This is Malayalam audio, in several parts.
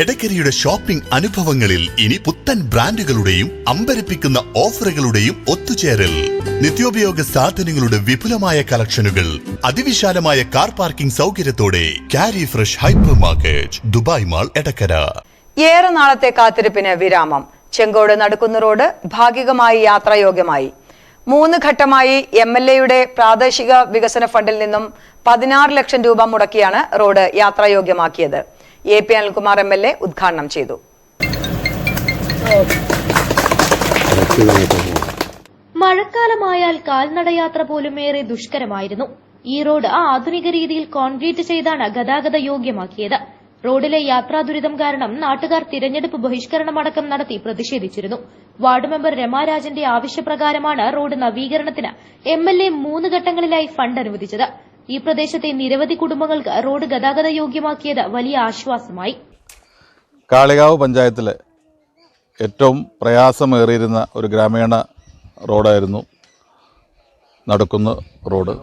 എടക്കരയുടെ ഷോപ്പിംഗ് അനുഭവങ്ങളിൽ ഇനി പുത്തൻ ബ്രാൻഡുകളുടെയും അമ്പരപ്പിക്കുന്ന ഓഫറുകളുടെയും ഒത്തുചേരൽ. നിത്യോപയോഗ സാധനങ്ങളുടെ വിപുലമായ കളക്ഷനുകൾ അതിവിശാലമായ കാർ പാർക്കിംഗ് സൗകര്യത്തോടെ കാരി fresh hyper market Dubai mall Edakkara. ഏറെ നാളത്തെ കാത്തിരിപ്പിന് വിരാമം. ചെങ്കോട് നടക്കുന്ന റോഡ് ഭാഗികമായി യാത്രായോഗ്യമായി. മൂന്ന് ഘട്ടമായി എം എൽ എയുടെ പ്രാദേശിക വികസന ഫണ്ടിൽ നിന്നും പതിനാറ് ലക്ഷം രൂപ മുടക്കിയാണ് road യാത്രായോഗ്യമാക്കിയത്. A P Anilkumar M L A ഉദ്ഘാടനം ചെയ്തു. മഴക്കാലമായാൽ കാൽനടയാത്ര പോലും ഏറെ ദുഷ്കരമായിരുന്നു. ഈ റോഡ് ആധുനിക രീതിയിൽ കോൺക്രീറ്റ് ചെയ്താണ് ഗതാഗത യോഗ്യമാക്കിയത്. റോഡിലെ യാത്രാ ദുരിതം കാരണം നാട്ടുകാർ തിരഞ്ഞെടുപ്പ് ബഹിഷ്കരണമടക്കം നടത്തി പ്രതിഷേധിച്ചിരുന്നു. വാർഡ് മെമ്പർ രമാരാജന്റെ ആവശ്യപ്രകാരമാണ് റോഡ് നവീകരണത്തിന് എം എൽ എ മൂന്ന് ഘട്ടങ്ങളിലായി ഫണ്ട് അനുവദിച്ചത്. ഈ പ്രദേശത്തെ നിരവധി കുടുംബങ്ങൾക്ക് റോഡ് ഗതാഗത യോഗ്യമാക്കിയത് വലിയ ആശ്വാസമായി. കാളികാവ് പഞ്ചായത്തിലെ ഏറ്റവും പ്രയാസമേറിയിരുന്ന ഒരു ഗ്രാമീണ റോഡായിരുന്നു നടക്കുന്ന റോഡ്.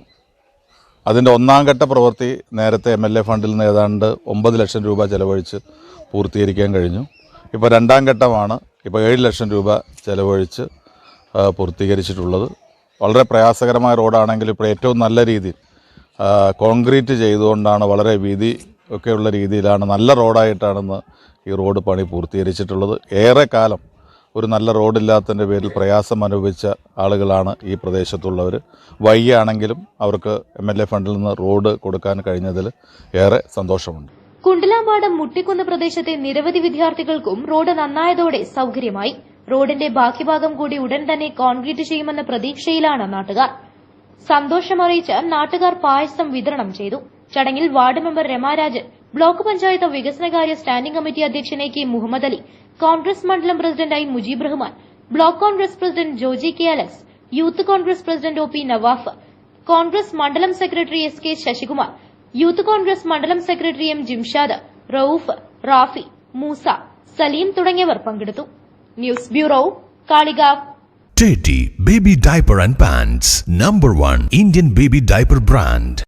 അതിന്റെ ഒന്നാം ഘട്ട പ്രവൃത്തി നേരത്തെ എം എൽ എ ഫണ്ടിൽ നിന്ന് ഏതാണ്ട് ഒമ്പത് ലക്ഷം രൂപ ചെലവഴിച്ച് പൂർത്തീകരിക്കാൻ കഴിഞ്ഞു. ഇപ്പോൾ രണ്ടാം ഘട്ടമാണ് ഇപ്പോൾ ഏഴ് ലക്ഷം രൂപ ചെലവഴിച്ച് പൂർത്തീകരിച്ചിട്ടുള്ളത്. വളരെ പ്രയാസകരമായ റോഡാണെങ്കിൽ ഇപ്പോൾ ഏറ്റവും നല്ല രീതിയിൽ കോൺക്രീറ്റ് ചെയ്തുകൊണ്ടാണ് വളരെ വീതി ഒക്കെയുള്ള രീതിയിലാണ് നല്ല റോഡായിട്ടാണെന്ന് ഈ റോഡ് പണി പൂർത്തീകരിച്ചിട്ടുള്ളത്. ഏറെ കാലം ഒരു നല്ല റോഡില്ലാത്തതിന്റെ പേരിൽ പ്രയാസം അനുഭവിച്ച ആളുകളാണ് ഈ പ്രദേശത്തുള്ളവർ വൈകിയാണെങ്കിലും അവർക്ക് എം എൽ എ ഫണ്ടിൽ നിന്ന് റോഡ് കൊടുക്കാൻ കഴിഞ്ഞതിൽ ഏറെ സന്തോഷമുണ്ട്. കുണ്ടലാമ്പാടം മുട്ടിക്കുന്ന പ്രദേശത്തെ നിരവധി വിദ്യാർത്ഥികൾക്കും റോഡ് നന്നായതോടെ സൌകര്യമായി. റോഡിന്റെ ബാക്കി ഭാഗം കൂടി ഉടൻ തന്നെ കോൺക്രീറ്റ് ചെയ്യുമെന്ന പ്രതീക്ഷയിലാണ് നാട്ടുകാർ. സന്തോഷമറിയിച്ച് നാട്ടുകാർ പായസം വിതരണം ചെയ്തു. ചടങ്ങിൽ ward member Ramarajan block panchayat വികസനകാര്യ സ്റ്റാൻഡിംഗ് കമ്മിറ്റി അധ്യക്ഷൻ എ കെ മുഹമ്മദ് അലി കോൺഗ്രസ് മണ്ഡലം പ്രസിഡന്റായി Mujeeb Rahman block Congress president Joji K Alex youth Congress president O P Navaf Congress മണ്ഡലം secretary S K Sasikumar youth Congress മണ്ഡലം സെക്രട്ടറി എം ജിംഷാദ് റൌഫ് റാഫി മൂസ സലീം തുടങ്ങിയവർ പങ്കെടുത്തു. News bureau Kalikavu. Baby Diaper and Pants, number one Indian baby diaper brand.